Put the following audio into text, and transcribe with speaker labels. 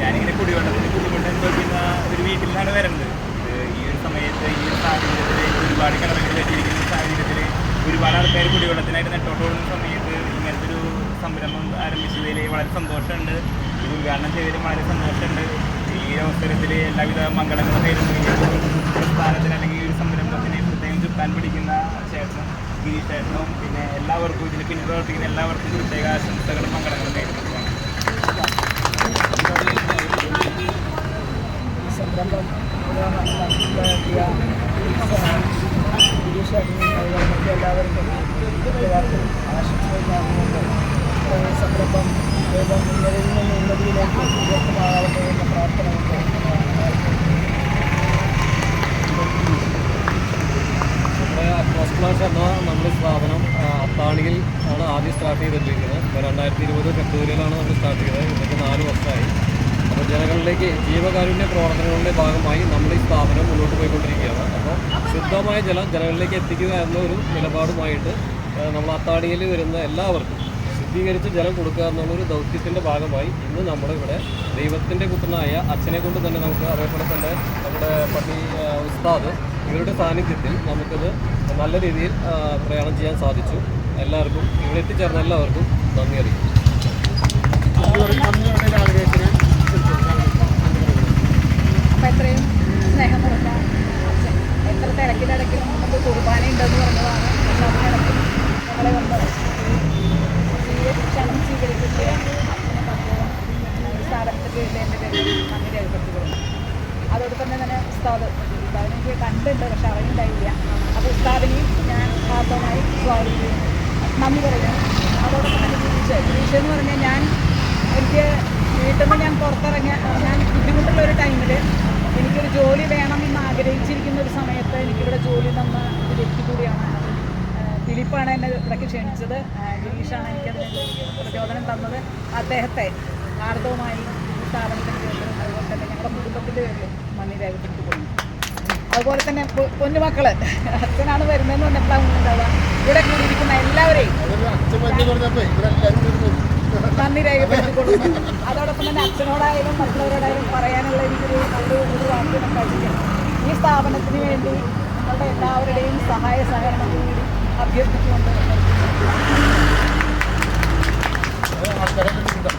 Speaker 1: ഞാനിങ്ങനെ കുടിവെള്ളത്തിന് കുടിവെള്ളം അനുഭവിക്കുന്ന ഒരു വീട്ടിലാണ് വരുന്നത് സമയത്ത് ഈ ഒരു സാഹചര്യത്തിൽ ഒരുപാട് കിണറുകൾ വെച്ചിരിക്കുന്ന സാഹചര്യത്തിൽ ഒരുപാട് ആൾക്കാർ കുടിവെള്ളത്തിനായിട്ട് നെട്ടോട്ടോടുന്ന സമയത്ത് ഇങ്ങനത്തെ ഒരു സംരംഭം ആരംഭിച്ചതിൽ വളരെ സന്തോഷമുണ്ട്. ഇത് ഉദ്ഘാടനം ചെയ്തതിൽ വളരെ സന്തോഷമുണ്ട്. ഈ അവസരത്തിൽ എല്ലാവിധ മംഗളങ്ങളും ഒരു പ്രസ്ഥാനത്തിന് അല്ലെങ്കിൽ ഈ ഒരു സംരംഭത്തിന് പ്രത്യേകം ചുക്കാൻ പിടിക്കുന്ന ക്ഷേത്രം ഗിരീഷ് ചേട്ടനും പിന്നെ എല്ലാവർക്കും പിന്നിൽ പ്രവർത്തിക്കുന്ന എല്ലാവർക്കും പ്രത്യേക ആശംസകളും മംഗളങ്ങളും നേരുന്നു
Speaker 2: സംരംഭം നടത്തിയ അതുപോലെ മറ്റു എല്ലാവർക്കും എല്ലാവർക്കും ഈ സംരംഭം വേഗം ഉന്നതിയിൽ നിന്ന് ഉന്നതിയിലേക്ക് ഉയർത്തുമാറാവട്ടെ എന്ന പ്രാർത്ഥന
Speaker 3: അക്രോസ് ക്ലാസ് എന്ന നമ്മുടെ സ്ഥാപനം അത്താണിയിൽ ആണ് ആദ്യം സ്റ്റാർട്ട് ചെയ്തിട്ടിരിക്കുന്നത് രണ്ടായിരത്തി ഇരുപത് ഫെബ്രുവരിയിലാണ് നമ്മൾ സ്റ്റാർട്ട് ചെയ്തത് ഇന്നേക്ക് നാല് വർഷമായി ജനങ്ങളിലേക്ക് ജീവകാരുണ്യ പ്രവർത്തനങ്ങളുടെ ഭാഗമായി നമ്മൾ ഈ സ്ഥാപനം മുന്നോട്ട് പോയിക്കൊണ്ടിരിക്കുകയാണ്. അപ്പോൾ ശുദ്ധമായ ജലം ജനങ്ങളിലേക്ക് എത്തിക്കുക എന്ന ഒരു നിലപാടുമായിട്ട് നമ്മൾ അത്താടിയിൽ വരുന്ന എല്ലാവർക്കും ശുദ്ധീകരിച്ച് ജലം കൊടുക്കുക എന്നുള്ളൊരു ദൗത്യത്തിന്റെ ഭാഗമായി ഇന്ന് നമ്മളിവിടെ ദൈവത്തിന്റെ പുത്രനായ അച്ഛനെ കൊണ്ട് തന്നെ നമുക്ക് അതേപോലെ തന്നെ നമ്മുടെ പള്ളി ഉസ്താദ് ഇവരുടെ സാന്നിധ്യത്തിൽ നമുക്കത് നല്ല രീതിയിൽ പ്രയാണം ചെയ്യാൻ സാധിച്ചു. എല്ലാവർക്കും ഇവിടെ എത്തിച്ചേർന്ന എല്ലാവർക്കും നന്ദി അറിയിക്കും
Speaker 2: എത്ര തിരക്കിനിടയ്ക്ക് നമുക്ക് കുർബാന ഉണ്ടെന്ന് പറഞ്ഞതാണ്. പക്ഷെ അതിനിടയ്ക്ക് നമ്മളെ വന്ന് ക്ഷണം സ്വീകരിച്ചിട്ട് അച്ഛനെ ഈ സ്ഥാപനത്തിന്റെ പേരിൽ എന്റെ പേരിൽ നന്ദി അതോടൊപ്പം തന്നെ തന്നെ ഉസ്താദ് ഉസ്താദിനെ എനിക്ക് പക്ഷെ അവനുണ്ടായില്ല അപ്പോൾ ഉസ്താദിനെയും ഞാൻ ആത്മമായി സ്വാഗതം ചെയ്യുന്നു. നന്ദി പറയുന്നു. അതോടൊപ്പം തന്നെ ഗിരീഷ് ഗിരീഷ് പറഞ്ഞാൽ ഞാൻ എനിക്ക് വീട്ടിൽ ഞാൻ പുറത്തിറങ്ങിയ ഞാൻ ബുദ്ധിമുട്ടുള്ള ഒരു ടൈമിൽ എനിക്കൊരു ജോലി വേണം എന്ന് ആഗ്രഹിച്ചിരിക്കുന്ന ഒരു സമയത്ത് എനിക്കിവിടെ ജോലി തന്ന ഒരു വ്യക്തി കൂടിയാണ് ആ, ദിലീപ്പാണ് എന്നെ ഇവിടേക്ക് ക്ഷണിച്ചത്. ഗിരീഷാണ് എനിക്കതിന് പ്രചോദനം തന്നത്. അദ്ദേഹത്തെ ആർദവുമായി ഈ സ്ഥാപനത്തിന്റെ പേരിലും അതുപോലെ തന്നെ ഞങ്ങളുടെ കുടുംബത്തിന്റെ പേരിലും നന്ദി രേഖപ്പെടുത്തിക്കൊള്ളുന്നു. അതുപോലെ തന്നെ പൊന്നുമക്കൾ അച്ഛനാണ് വരുന്നതെന്ന് പറഞ്ഞപ്പോഴാണ് ഉണ്ടാവുക ഇവിടെ കൂടിയിരിക്കുന്ന എല്ലാവരെയും നന്ദി രേഖപ്പെടുത്തിക്കൊള്ളുന്നു. അതോടൊപ്പം തന്നെ അച്ഛനോടായാലും മറ്റുള്ളവരോടായാലും പറയാനുള്ള എനിക്കൊരു ഒരു ഒരു വാക്ക് കഴിക്കാം കഴിക്കണം ഈ സ്ഥാപനത്തിന് വേണ്ടി നിങ്ങളുടെ എല്ലാവരുടെയും സഹായ സഹകരണം കൂടി объектов. Ну, а второй, да.